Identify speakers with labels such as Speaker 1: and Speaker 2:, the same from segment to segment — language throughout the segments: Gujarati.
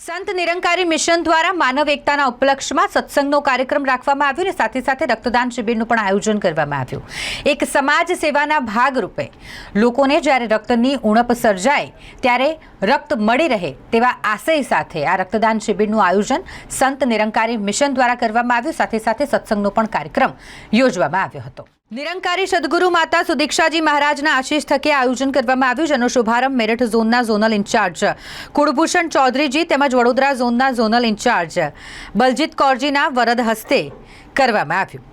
Speaker 1: સંત નિરંકારી મિશન દ્વારા માનવ એકતાના ઉપલક્ષમાં સત્સંગનો કાર્યક્રમ રાખવામાં આવ્યો અને સાથે સાથે રક્તદાન શિબિરનું પણ આયોજન કરવામાં આવ્યું. એક સમાજ સેવાના ભાગરૂપે લોકોને જ્યારે રક્તની ઉણપ સર્જાય, ત્યારે રક્ત મળી રહે તેવા આશય સાથે આ રક્તદાન શિબિરનું આયોજન સંત નિરંકારી મિશન દ્વારા કરવામાં આવ્યું. સાથે સાથે સત્સંગનો પણ કાર્યક્રમ યોજવામાં આવ્યો હતો. નિરંકારી સદગુરુ માતા સુદીક્ષાજી મહારાજના આશીષ થકે આયોજન કરવામાં આવ્યું, જેનો શુભારંભ મેરઠ ઝોનના ઝોનલ ઇન્ચાર્જ કુળભૂષણ ચૌધરીજી તેમજ વડોદરા ઝોનના ઝોનલ ઇન્ચાર્જ બલજીત કૌરજીના વરદ હસ્તે કરવામાં આવ્યું.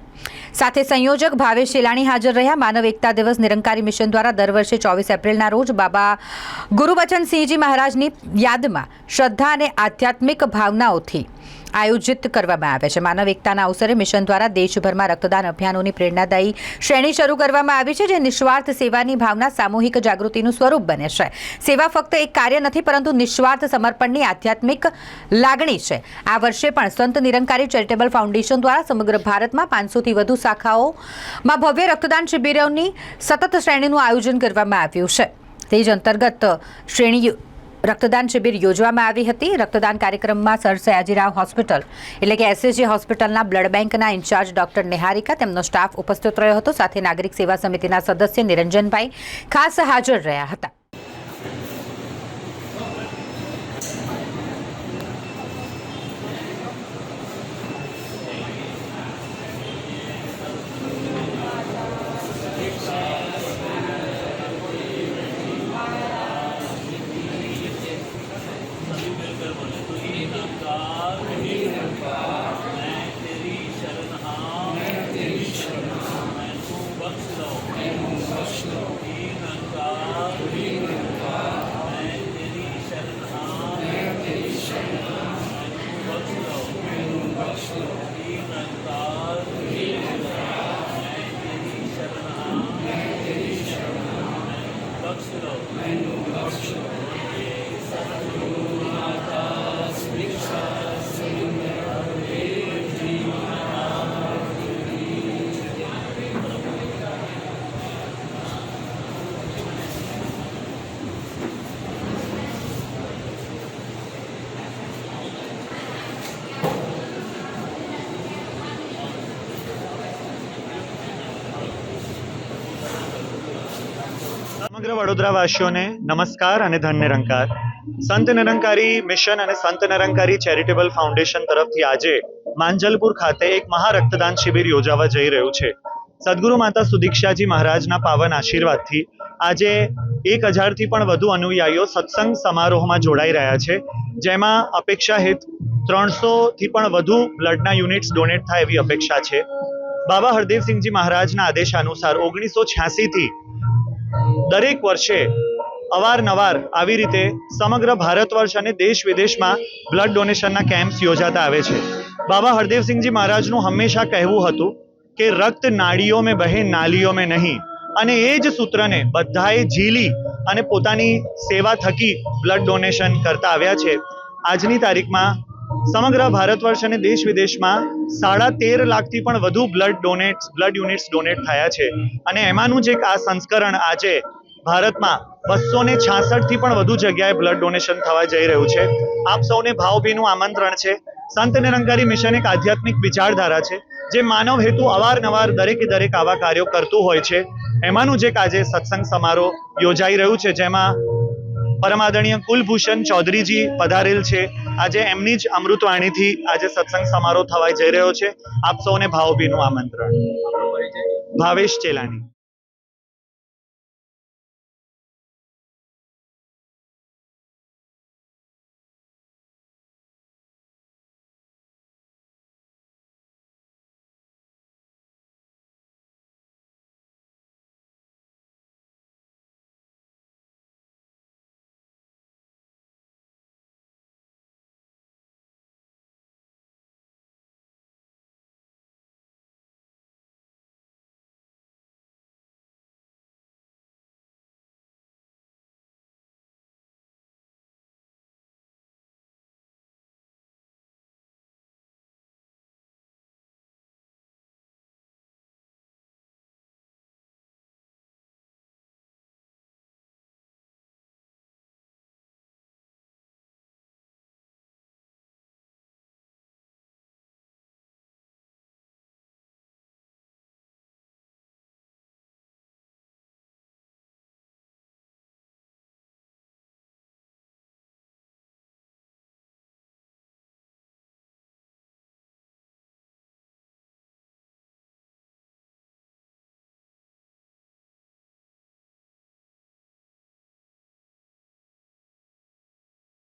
Speaker 1: સાથે સંયોજક ભાવેશ શેલાણી હાજર રહ્યા. માનવ એકતા દિવસ નિરંકારી મિશન દ્વારા દર વર્ષે ચોવીસ એપ્રિલના રોજ બાબા ગુરુબચનસિંહજી મહારાજની યાદમાં શ્રદ્ધા અને આધ્યાત્મિક ભાવનાઓથી આયોજિત કરવામાં આવે છે. માનવ એકતાના અવસરે મિશન દ્વારા દેશભરમાં રક્તદાન અભિયાનોની પ્રેરણાદાયી શ્રેણી શરૂ કરવામાં આવી છે, જે નિસ્વાર્થ સેવાની ભાવના સામૂહિક જાગૃતિનું સ્વરૂપ બને છે. સેવા ફક્ત એક કાર્ય નથી, પરંતુ નિસ્વાર્થ સમર્પણની આધ્યાત્મિક લાગણી છે. આ વર્ષે પણ સંત નિરંકારી ચેરિટેબલ ફાઉન્ડેશન દ્વારા સમગ્ર ભારતમાં પાંચસોથી વધુ શાખાઓમાં ભવ્ય રક્તદાન શિબિરોની સતત શ્રેણીનું આયોજન કરવામાં આવ્યું છે. તે જ અંતર્ગત શ્રેણી રક્તદાન શિબિર યોજવામાં આવી હતી. રક્તદાન કાર્યક્રમમાં સર સયાજીરાવ હોસ્પિટલ એટલે કે એસએસજી હોસ્પિટલના બ્લડ બેંકના ઇન્ચાર્જ ડોક્ટર નિહારિકા, તેમનો સ્ટાફ ઉપસ્થિત રહ્યો હતો. સાથે નાગરિક સેવા સમિતિના સદસ્ય નિરંજનભાઈ ખાસ હાજર રહ્યા હતા.
Speaker 2: સમગ્ર વડોદરાવાસીઓને નમસ્કાર અને ધન નિરંકાર. સંત નિરંકારી મિશન અને સંત નિરંકારી ચેરિટેબલ ફાઉન્ડેશન તરફથી આજે માંજલપુર ખાતે એક મહા શિબિર યોજાવા જઈ રહ્યું છે. સદગુરુ માતા સુદીક્ષાજી મહારાજના પાવન આશીર્વાદથી આજે એક હજારથી પણ વધુ અનુયાયીઓ સત્સંગ સમારોહમાં જોડાઈ રહ્યા છે, જેમાં અપેક્ષા હિત ત્રણસો થી પણ વધુ બ્લડના યુનિટ્સ ડોનેટ થાય એવી અપેક્ષા છે. બાબા હરદેવસિંહજી મહારાજના આદેશ અનુસાર ઓગણીસો છ્યાસીથી દરેક વર્ષે અવારનવાર આવી રીતે સમગ્ર ભારત વર્ષ અને દેશ વિદેશમાં બ્લડ ડોનેશનના કેમ્પ્સ યોજાતા આવે છે. બાબા હરદેવસિંહજી મહારાજનું હંમેશા કહેવું હતું કે રક્ત નાડીઓ મેં બહે, નાલીઓ મેં નહીં. અને એ જ સૂત્રને બધાએ ઝીલી અને પોતાની સેવા થકી બ્લડ ડોનેશન કરતા આવ્યા છે. આજની તારીખમાં સમગ્ર ભારત વર્ષ અને દેશ વિદેશમાં સાડા તેર લાખથી પણ વધુ blood donate blood units donate થયા છે. અને એમાંનું જ એક આ સંસ્કરણ આજે ભારતમાં બસો ને છાસઠથી પણ વધુ જગ્યાએ બ્લડ ડોનેશન થવા જઈ રહ્યું છે. આપ સૌને ભાવભીનું આમંત્રણ છે. સંત નિરંકારી મિશન એક આધ્યાત્મિક વિચારધારા છે, જે માનવ હેતુ અવારનવાર દરેકે દરેક આવા કાર્યો કરતું હોય છે. એમાંનું જે આજે સત્સંગ સમારોહ યોજાઈ રહ્યું છે, જેમાં પરમાદરણીય કુલભૂષણ ચૌધરીજી પધારેલ છે. આજે એમની જ અમૃતવાણીથી આજે સત્સંગ સમારોહ થવાઈ જઈ રહ્યો છે. આપ સૌને ભાવભીનું આમંત્રણ. ભાવેશ ચેલાણી.